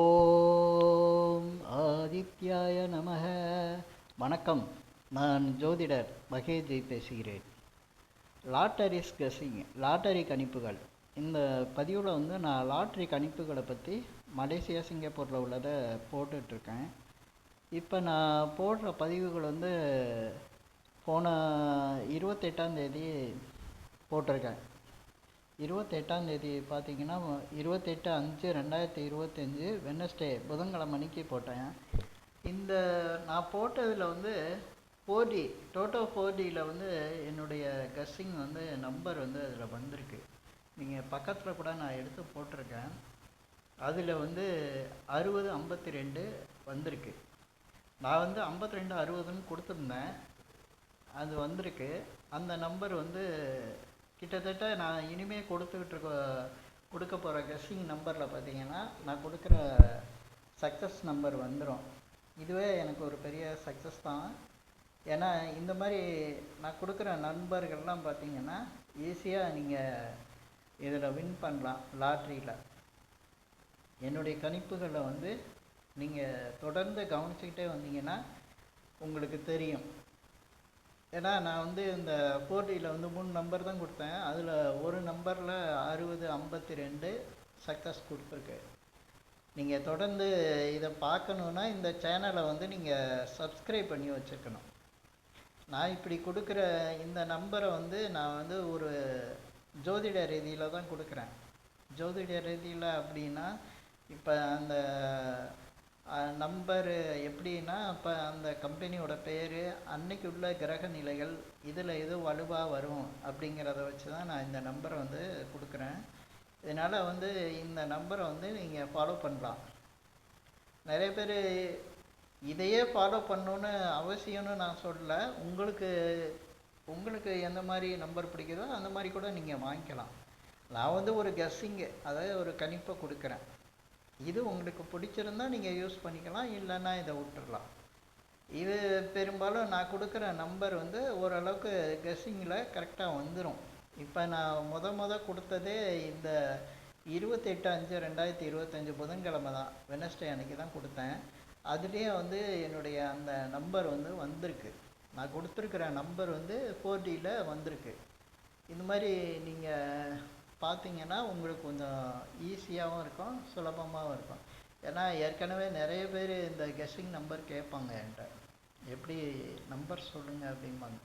ஓம் ஆதித்யாய நமக. வணக்கம். நான் ஜோதிடர் மகேஜி பேசுகிறேன். லாட்டரிஸ் கெஸிங் லாட்டரி கணிப்புகள். இந்த பதிவில் வந்து நான் லாட்டரி கணிப்புகளை பற்றி மலேசியா சிங்கப்பூரில் உள்ளதை போட்டுட்ருக்கேன். இப்போ நான் போடுற பதிவுகள் வந்து போன இருபத்தெட்டாம் தேதி போட்டிருக்கேன். இருபத்தெட்டாம் தேதி பார்த்தீங்கன்னா இருபத்தெட்டு அஞ்சு ரெண்டாயிரத்தி இருபத்தஞ்சி வெனஸ்டே புதன்கிழமை அன்னைக்கு போட்டேன். இந்த நான் போட்டதில் வந்து ஃபோர் டி டோட்டோ ஃபோர் டியில் வந்து என்னுடைய கஸ்ஸிங் வந்து நம்பர் வந்து அதில் வந்திருக்கு. நீங்கள் பக்கத்தில் கூட நான் எடுத்து போட்டிருக்கேன். அதில் வந்து அறுபது ஐம்பத்தி ரெண்டு வந்திருக்கு. நான் வந்து ஐம்பத்தி ரெண்டு அறுபதுன்னு கொடுத்துருந்தேன். அது வந்திருக்கு. அந்த நம்பர் வந்து கிட்டத்தட்ட நான் இனிமேல் கொடுத்துக்கிட்டு இருக்க கொடுக்க போகிற கெஸ்ஸிங் நம்பரில் பார்த்தீங்கன்னா நான் கொடுக்குற சக்ஸஸ் நம்பர் வந்துடும் இதுவே எனக்கு ஒரு பெரிய சக்ஸஸ் தான். ஏன்னா இந்த மாதிரி நான் கொடுக்குற நண்பர்கள்லாம் பார்த்தீங்கன்னா ஈஸியாக நீங்கள் இதில் வின் பண்ணலாம் லாட்ரியில் என்னுடைய கணிப்புகளை வந்து நீங்கள் தொடர்ந்து கவனிச்சுக்கிட்டே வந்தீங்கன்னா உங்களுக்கு தெரியும். ஏன்னா நான் வந்து இந்த போட்டியில் வந்து மூணு நம்பர் தான் கொடுத்தேன். அதில் ஒரு நம்பரில் அறுபது ஐம்பத்தி ரெண்டு சக்ஸஸ் கொடுத்துருக்கு. நீங்கள் தொடர்ந்து இதை பார்க்கணுன்னா இந்த சேனலை வந்து நீங்கள் சப்ஸ்கிரைப் பண்ணி வச்சுக்கணும். நான் இப்படி கொடுக்குற இந்த நம்பரை வந்து நான் வந்து ஒரு ஜோதிட ரீதியில் தான் கொடுக்குறேன். ஜோதிட ரீதியில் அப்படின்னா இப்போ அந்த நம்பரு எப்படின்னா இப்போ அந்த கம்பெனியோட பேர் அன்னைக்கு உள்ள கிரக நிலைகள் இதில் எது வலுவாக வரும் அப்படிங்கிறத வச்சு தான் நான் இந்த நம்பரை வந்து கொடுக்குறேன். இதனால் வந்து இந்த நம்பரை வந்து நீங்கள் ஃபாலோ பண்ணலாம். நிறைய பேர் இதையே ஃபாலோ பண்ணணுன்னு அவசியம்னு நான் சொல்லல. உங்களுக்கு உங்களுக்கு எந்த மாதிரி நம்பர் பிடிக்குதோ அந்த மாதிரி கூட நீங்கள் வாங்கிக்கலாம். நான் வந்து ஒரு கெஸ்ஸிங்கு அதாவது ஒரு கணிப்பை கொடுக்குறேன். இது உங்களுக்கு பிடிச்சிருந்தா நீங்கள் யூஸ் பண்ணிக்கலாம் இல்லைன்னா இதை விட்டுறலாம். இது பெரும்பாலும் நான் கொடுக்குற நம்பர் வந்து ஓரளவுக்கு கெஸ்ஸிங்கில் கரெக்டாக வந்துடும் இப்போ நான் முத முத கொடுத்ததே இந்த இருபத்தெட்டு அஞ்சு ரெண்டாயிரத்தி இருபத்தஞ்சி புதன்கிழமை தான். வெனஸ்டே அன்னைக்கு தான் கொடுத்தேன். அதுலேயே வந்து என்னுடைய அந்த நம்பர் வந்து வந்திருக்கு. நான் கொடுத்துருக்குற நம்பர் வந்து ஃபோர் டியில் வந்திருக்கு. இந்த மாதிரி நீங்கள் பார்த்தீங்கன்னா உங்களுக்கு கொஞ்சம் ஈஸியாகவும் இருக்கும் சுலபமாகவும் இருக்கும். ஏன்னா ஏற்கனவே நிறைய பேர் இந்த கெஸ்ஸிங் நம்பர் கேட்பாங்க என்கிட்ட. எப்படி நம்பர் சொல்லுங்கள் அப்படிம்பாங்க.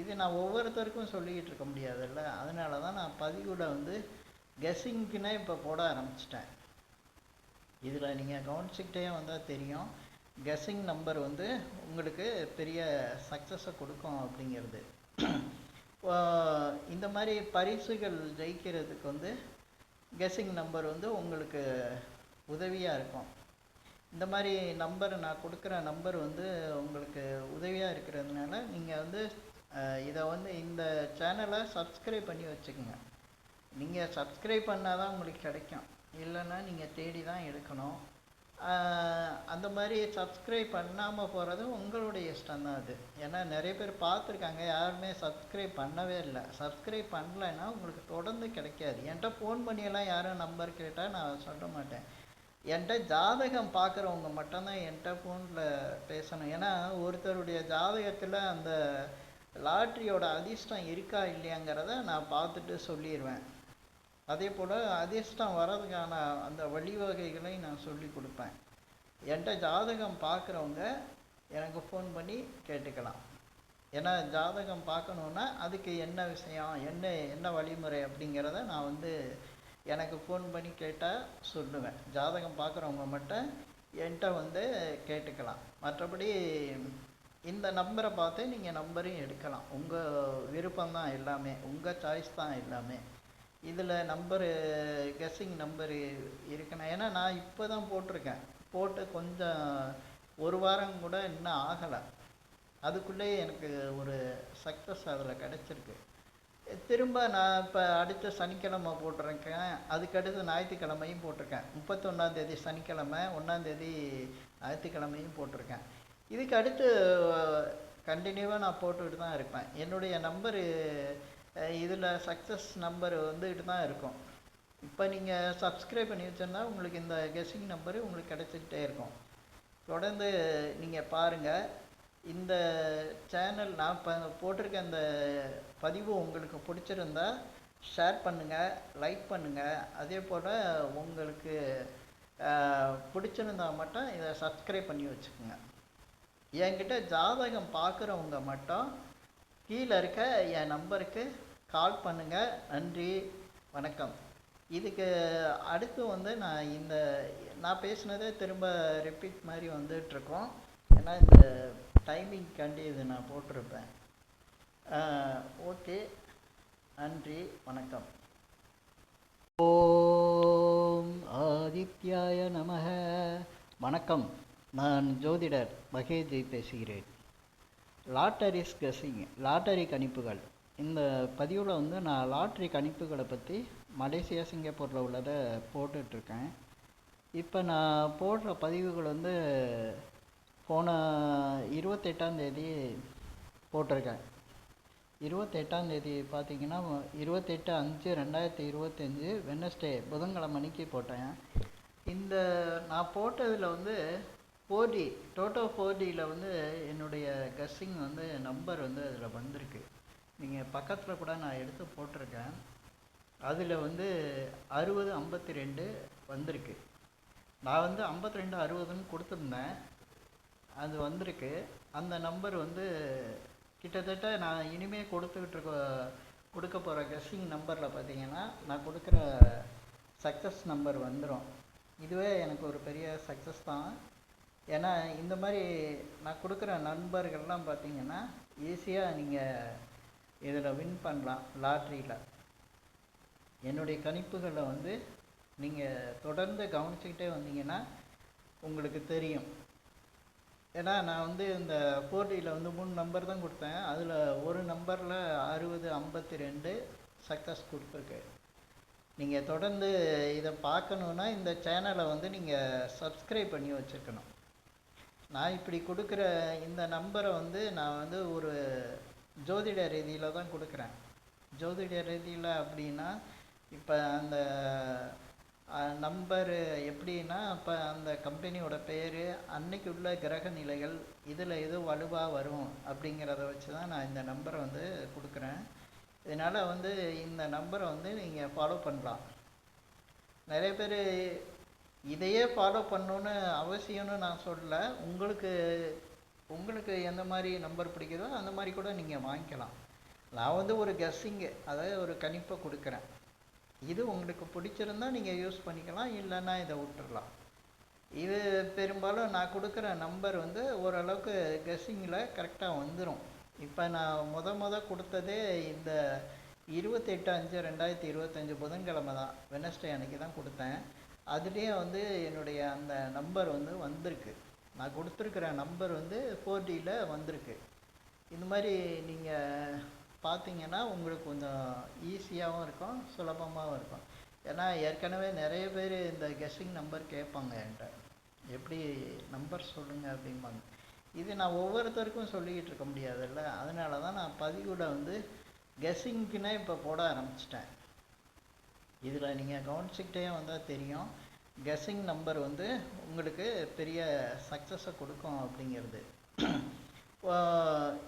இது நான் ஒவ்வொருத்தருக்கும் சொல்லிக்கிட்டு இருக்க முடியாதுல்ல. அதனால தான் நான் பதிவில் வந்து கெஸ்ஸிங்க்குன்னே இப்போ போட ஆரம்பிச்சிட்டேன். இதில் நீங்கள் கவனிச்சுக்கிட்டே வந்தால் தெரியும். கெஸ்ஸிங் நம்பர் வந்து உங்களுக்கு பெரிய சக்ஸஸை கொடுக்கும் அப்படிங்கிறது. இந்த மாதிரி பரிசுகள் ஜெயிக்கிறதுக்கு வந்து கெஸ்ஸிங் நம்பர் வந்து உங்களுக்கு உதவியாக இருக்கும். இந்த மாதிரி நம்பர் நான் கொடுக்குற நம்பர் வந்து உங்களுக்கு உதவியாக இருக்கிறதுனால நீங்கள் வந்து இதை வந்து இந்த சேனலை சப்ஸ்கிரைப் பண்ணி வச்சுக்கோங்க. நீங்கள் சப்ஸ்கிரைப் பண்ணால் தான் உங்களுக்கு கிடைக்கும். இல்லைன்னா நீங்கள் தேடி தான் எடுக்கணும். அந்த மாதிரி சப்ஸ்கிரைப் பண்ணாமல் போகிறது உங்களுடைய இஷ்டம் தான் அது. ஏன்னா நிறைய பேர் பார்த்துருக்காங்க யாருமே சப்ஸ்கிரைப் பண்ணவே இல்லை. சப்ஸ்கிரைப் பண்ணலைன்னா உங்களுக்கு தொடர்ந்து கிடைக்காது. என்கிட்ட ஃபோன் பண்ணியெல்லாம் யாரும் நம்பர் கேட்டால் நான் சொல்ல மாட்டேன். என்கிட்ட ஜாதகம் பார்க்குறவங்க மட்டும்தான் என்கிட்ட ஃபோனில் பேசணும். ஏன்னா ஒருத்தருடைய ஜாதகத்தில் அந்த லாட்ரியோட அதிர்ஷ்டம் இருக்கா இல்லையாங்கிறத நான் பார்த்துட்டு சொல்லிடுவேன் அதே போல் அதிர்ஷ்டம் வர்றதுக்கான அந்த வழிவகைகளை நான் சொல்லி கொடுப்பேன். என்கிட்ட ஜாதகம் பார்க்குறவங்க எனக்கு ஃபோன் பண்ணி கேட்டுக்கலாம். ஏன்னா ஜாதகம் பார்க்கணுன்னா அதுக்கு என்ன விஷயம் என்ன என்ன வழிமுறை அப்படிங்கிறத நான் வந்து எனக்கு ஃபோன் பண்ணி கேட்டால் சொல்லுவேன். ஜாதகம் பார்க்குறவங்க மட்டும் என்கிட்ட வந்து கேட்டுக்கலாம். மற்றபடி இந்த நம்பரை பார்த்து நீங்கள் நம்பரையும் எடுக்கலாம். உங்கள் விருப்பம்தான் எல்லாமே. உங்கள் சாய்ஸ் தான் எல்லாமே. இதில் நம்பரு கெஸ்ஸிங் நம்பரு இருக்குண்ணா. ஏன்னா நான் இப்போ தான் போட்டிருக்கேன். போட்டு கொஞ்சம் ஒரு வாரம் கூட இன்னும் ஆகலை. அதுக்குள்ளேயே எனக்கு ஒரு சக்ஸஸ் அதில் கிடச்சிருக்கு. திரும்ப நான் இப்போ அடுத்த சனிக்கிழமை போட்டிருக்கேன். அதுக்கடுத்து ஞாயிற்றுக்கிழமையும் போட்டிருக்கேன். முப்பத்தொன்னாந்தேதி சனிக்கிழமை ஒன்றாந்தேதி ஞாயிற்றுக்கிழமையும் போட்டிருக்கேன். இதுக்கு அடுத்து கண்டினியூவாக நான் போட்டுக்கிட்டு தான் இருப்பேன். என்னுடைய நம்பரு இதில் சக்ஸஸ் நம்பர் வந்துக்கிட்டு தான் இருக்கும். இப்போ நீங்கள் சப்ஸ்கிரைப் பண்ணி வச்சுருந்தா உங்களுக்கு இந்த கெஸ்ஸிங் நம்பரு உங்களுக்கு கிடச்சிக்கிட்டே இருக்கும். தொடர்ந்து நீங்கள் பாருங்கள் இந்த சேனல் நான் இப்போ போட்டிருக்க அந்த பதிவு உங்களுக்கு பிடிச்சிருந்தா ஷேர் பண்ணுங்கள் லைக் பண்ணுங்கள் அதே போல் உங்களுக்கு பிடிச்சிருந்தா மட்டும் இதை சப்ஸ்கிரைப் பண்ணி வச்சுக்கோங்க. என்கிட்ட ஜாதகம் பார்க்குறவங்க மட்டும் கீழே இருக்க என் நம்பருக்கு கால் பண்ணுங்கள் நன்றி. வணக்கம். இதுக்கு அடுத்து வந்து நான் இந்த நான் பேசினதே திரும்ப ரிப்பீட் மாதிரி வந்துட்டுருக்கோம். ஏன்னா இந்த டைமிங்காண்டி இது நான் போட்டிருப்பேன். ஓகே. நன்றி. வணக்கம். ஓம் ஆதித்யாய நமக. வணக்கம். நான் ஜோதிடர் மகேஜி பேசுகிறேன். லாட்டரிஸ் கெஸ்ஸிங் லாட்டரி கணிப்புகள். இந்த பதிவில் வந்து நான் லாட்டரி கணிப்புகளை பற்றி மலேசியா சிங்கப்பூரில் உள்ளதை போட்டுட்ருக்கேன். இப்போ நான் போடுற பதிவுகள் வந்து போன இருபத்தெட்டாம் தேதி போட்டிருக்கேன். இருபத்தெட்டாம் தேதி பார்த்தீங்கன்னா இருபத்தெட்டு அஞ்சு ரெண்டாயிரத்தி இருபத்தஞ்சு வெனஸ்டே புதன்கிழமை அன்னைக்கு போட்டேன். இந்த நான் போட்டதில் வந்து ஃபோர் டி டோட்டோ ஃபோர் டியில் வந்து என்னுடைய கஸ்ஸிங் வந்து நம்பர் வந்து அதில் வந்திருக்கு. நீங்கள் பக்கத்தில் கூட நான் எடுத்து போட்டிருக்கேன். அதில் வந்து அறுபது ஐம்பத்தி ரெண்டு வந்திருக்கு. நான் வந்து ஐம்பத்தி ரெண்டு அறுபதுன்னு கொடுத்துருந்தேன். அது வந்திருக்கு. அந்த நம்பர் வந்து கிட்டத்தட்ட நான் இனிமேல் கொடுத்துக்கிட்டு இருக்க கொடுக்க போகிற கெஸ்ஸிங் நம்பரில் பார்த்தீங்கன்னா நான் கொடுக்குற சக்ஸஸ் நம்பர் வந்துடும் இதுவே எனக்கு ஒரு பெரிய சக்ஸஸ் தான். ஏன்னா இந்த மாதிரி நான் கொடுக்குற நண்பர்கள்லாம் பார்த்தீங்கன்னா ஈஸியாக நீங்கள் இதில் வின் பண்ணலாம் லாட்ரியில். என்னுடைய கணிப்புகளை வந்து நீங்கள் தொடர்ந்து கவனிச்சுக்கிட்டே வந்தீங்கன்னா உங்களுக்கு தெரியும். ஏன்னா நான் வந்து இந்த போட்டியில் வந்து மூணு நம்பர் தான் கொடுத்தேன். அதில் ஒரு நம்பரில் அறுபது ஐம்பத்தி ரெண்டு சக்ஸஸ் கொடுத்துருக்கு. நீங்கள் தொடர்ந்து இதை பார்க்கணுன்னா இந்த சேனலை வந்து நீங்கள் சப்ஸ்கிரைப் பண்ணி வச்சுருக்கணும். நான் இப்படி கொடுக்குற இந்த நம்பரை வந்து நான் வந்து ஒரு ஜோதிட ரீதியில் தான் கொடுக்குறேன். ஜோதிட ரீதியில் அப்படின்னா இப்போ அந்த நம்பரு எப்படின்னா இப்போ அந்த கம்பெனியோட பேர் அன்னைக்கு உள்ள கிரக நிலைகள் இதில் எது வலுவாக வரும் அப்படிங்கிறத வச்சு தான் நான் இந்த நம்பரை வந்து கொடுக்குறேன். இதனால் வந்து இந்த நம்பரை வந்து நீங்கள் ஃபாலோ பண்ணலாம். நிறைய பேர் இதையே ஃபாலோ பண்ணணுன்னு அவசியம்னு நான் சொல்லல. உங்களுக்கு உங்களுக்கு எந்த மாதிரி நம்பர் பிடிக்குதோ அந்த மாதிரி கூட நீங்கள் வாங்கிக்கலாம். நான் வந்து ஒரு கெஸ்ஸிங்கு அதாவது ஒரு கணிப்பை கொடுக்குறேன். இது உங்களுக்கு பிடிச்சிருந்தா நீங்கள் யூஸ் பண்ணிக்கலாம் இல்லைன்னா இதை விட்டுறலாம். இது பெரும்பாலும் நான் கொடுக்குற நம்பர் வந்து ஓரளவுக்கு கெஸ்ஸிங்கில் கரெக்டாக வந்துடும் இப்போ நான் முத முத கொடுத்ததே இந்த இருபத்தெட்டு அஞ்சு ரெண்டாயிரத்தி இருபத்தஞ்சு புதன்கிழமை தான். வெனஸ்டே அன்னைக்கு தான் கொடுத்தேன். அதுலேயே வந்து என்னுடைய அந்த நம்பர் வந்து வந்திருக்கு. நான் கொடுத்துருக்குற நம்பர் வந்து ஃபோர் டியில் வந்திருக்கு. இந்த மாதிரி நீங்கள் பார்த்தீங்கன்னா உங்களுக்கு கொஞ்சம் ஈஸியாகவும் இருக்கும் சுலபமாகவும் இருக்கும். ஏன்னா ஏற்கனவே நிறைய பேர் இந்த கெஸ்ஸிங் நம்பர் கேட்பாங்க என்கிட்ட. எப்படி நம்பர் சொல்லுங்கள் அப்படிம்பாங்க. இது நான் ஒவ்வொருத்தருக்கும் சொல்லிக்கிட்டு இருக்க முடியாதுல்ல. அதனால தான் நான் பதிவில் வந்து கெஸ்ஸிங்க்குன்னே இப்போ போட ஆரம்பிச்சிட்டேன். இதில் நீங்கள் கவனிச்சுக்கிட்டே வந்தால் தெரியும். கெஸ்ஸிங் நம்பர் வந்து உங்களுக்கு பெரிய சக்ஸஸை கொடுக்கும் அப்படிங்கிறது.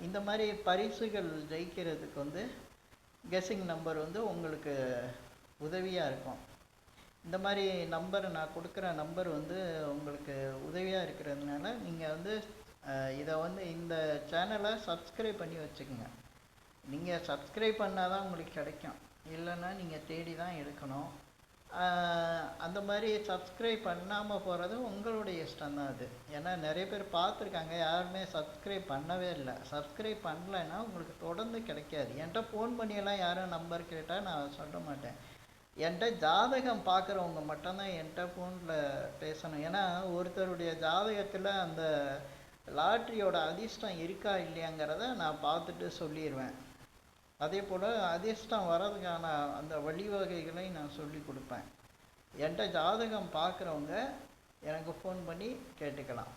இந்த மாதிரி பரிசுகள் ஜெயிக்கிறதுக்கு வந்து கெஸ்ஸிங் நம்பர் வந்து உங்களுக்கு உதவியாக இருக்கும். இந்த மாதிரி நம்பர் நான் கொடுக்குற நம்பர் வந்து உங்களுக்கு உதவியாக இருக்கிறதுனால நீங்கள் வந்து இதை வந்து இந்த சேனலை சப்ஸ்கிரைப் பண்ணி வச்சுக்கோங்க. நீங்கள் சப்ஸ்கிரைப் பண்ணால் தான் உங்களுக்கு கிடைக்கும். இல்லைன்னா நீங்கள் தேடி தான் எடுக்கணும் அந்த மாதிரி சப்ஸ்கிரைப் பண்ணாமல் போகிறது உங்களுடைய இஷ்டம் தான் அது. ஏன்னா நிறைய பேர் பார்த்துருக்காங்க யாருமே சப்ஸ்கிரைப் பண்ணவே இல்லை. சப்ஸ்கிரைப் பண்ணலைன்னா உங்களுக்கு தொடர்ந்து கிடைக்காது. என்கிட்ட ஃபோன் பண்ணியெல்லாம் யாரும் நம்பர் கேட்டால் நான் சொல்ல மாட்டேன். என்கிட்ட ஜாதகம் பார்க்குறவங்க மட்டும்தான் என்கிட்ட ஃபோனில் பேசணும். ஏன்னா ஒருத்தருடைய ஜாதகத்தில் அந்த லாட்ரியோட அதிர்ஷ்டம் இருக்கா இல்லையாங்கிறத நான் பார்த்துட்டு சொல்லிடுவேன் அதே போல் அதிர்ஷ்டம் வர்றதுக்கான அந்த வழிவகைகளை நான் சொல்லி கொடுப்பேன். என்கிட்ட ஜாதகம் பார்க்குறவங்க எனக்கு ஃபோன் பண்ணி கேட்டுக்கலாம்.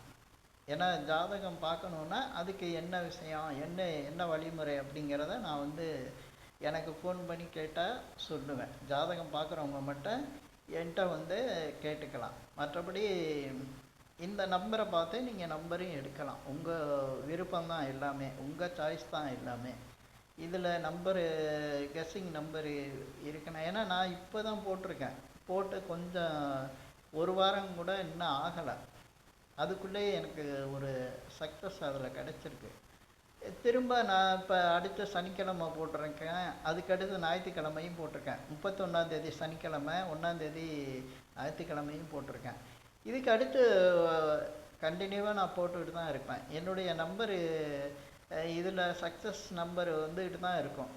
ஏன்னா ஜாதகம் பார்க்கணுன்னா அதுக்கு என்ன விஷயம் என்ன என்ன வழிமுறை அப்படிங்கிறத நான் வந்து எனக்கு ஃபோன் பண்ணி கேட்டால் சொல்லுவேன். ஜாதகம் பார்க்குறவங்க மட்டும் என்கிட்ட வந்து கேட்டுக்கலாம். மற்றபடி இந்த நம்பரை பார்த்து நீங்கள் நம்பரையும் எடுக்கலாம். உங்கள் விருப்பம்தான் எல்லாமே. உங்கள் சாய்ஸ் தான் எல்லாமே. இதில் நம்பரு கெஸ்ஸிங் நம்பரு இருக்குண்ணா ஏன்னா நான் இப்போ தான் போட்டிருக்கேன். போட்டு கொஞ்சம் ஒரு வாரம் கூட இன்னும் ஆகலை. அதுக்குள்ளேயே எனக்கு ஒரு சக்ஸஸ் அதில் கிடச்சிருக்கு. திரும்ப நான் இப்போ அடுத்த சனிக்கிழமை போட்டிருக்கேன். அதுக்கடுத்து ஞாயிற்றுக்கிழமையும் போட்டிருக்கேன். முப்பத்தொன்னாந்தேதி சனிக்கிழமை ஒன்றாந்தேதி ஞாயிற்றுக்கிழமையும் போட்டிருக்கேன். இதுக்கு அடுத்து கண்டினியூவாக நான் போட்டுக்கிட்டு தான் இருப்பேன். என்னுடைய நம்பரு இதில் சக்ஸஸ் நம்பர் வந்துக்கிட்டு தான் இருக்கும்.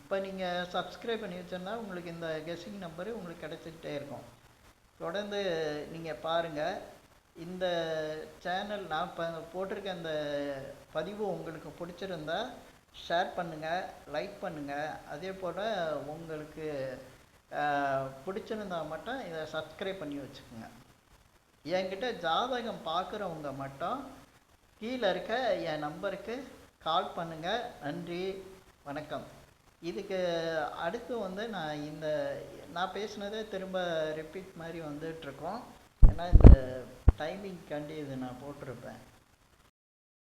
இப்போ நீங்கள் சப்ஸ்கிரைப் பண்ணி வச்சிருந்தா உங்களுக்கு இந்த கெஸ்ஸிங் நம்பரு உங்களுக்கு கிடச்சிக்கிட்டே இருக்கும். தொடர்ந்து நீங்கள் பாருங்கள் இந்த சேனல் நான் இப்போ போட்டிருக்க இந்த பதிவு உங்களுக்கு பிடிச்சிருந்தா ஷேர் பண்ணுங்கள் லைக் பண்ணுங்கள் அதே போல் உங்களுக்கு பிடிச்சிருந்தா மட்டும் இதை சப்ஸ்கிரைப் பண்ணி வச்சுக்கோங்க. என்கிட்ட ஜாதகம் பார்க்குறவங்க மட்டும் கீழே இருக்க என் நம்பருக்கு கால் பண்ணுங்கள் நன்றி வணக்கம். இதுக்கு அடுத்து வந்து நான் இந்த நான் பேசுனதே திரும்ப ரிப்பீட் மாதிரி வந்துட்டுருக்கோம். ஏன்னா இந்த டைமிங் கண்டி இது நான் போட்டிருப்பேன்.